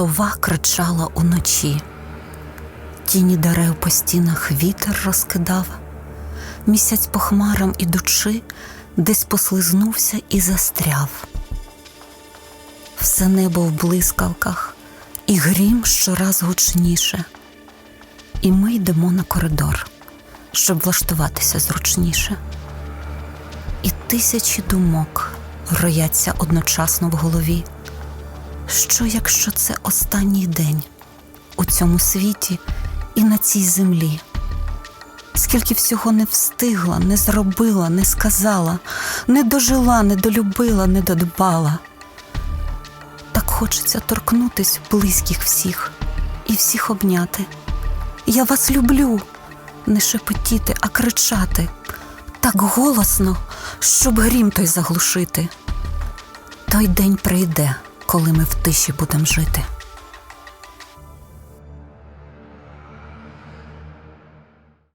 сова кричала уночі, тіні дерев по стінах вітер розкидав, місяць по хмарам ідучи, десь послизнувся і застряв. Все небо в блискавках, і грім щораз гучніше. І ми йдемо на коридор, щоб влаштуватися зручніше. І тисячі думок рояться одночасно в голові. Що, якщо це останній день у цьому світі і на цій землі? Скільки всього не встигла, не зробила, не сказала, не дожила, не долюбила, не додбала. Так хочеться торкнутись близьких всіх і всіх обняти. Я вас люблю, не шепотіти, а кричати так голосно, щоб грім той заглушити. Той день прийде, коли ми в тиші будемо жити.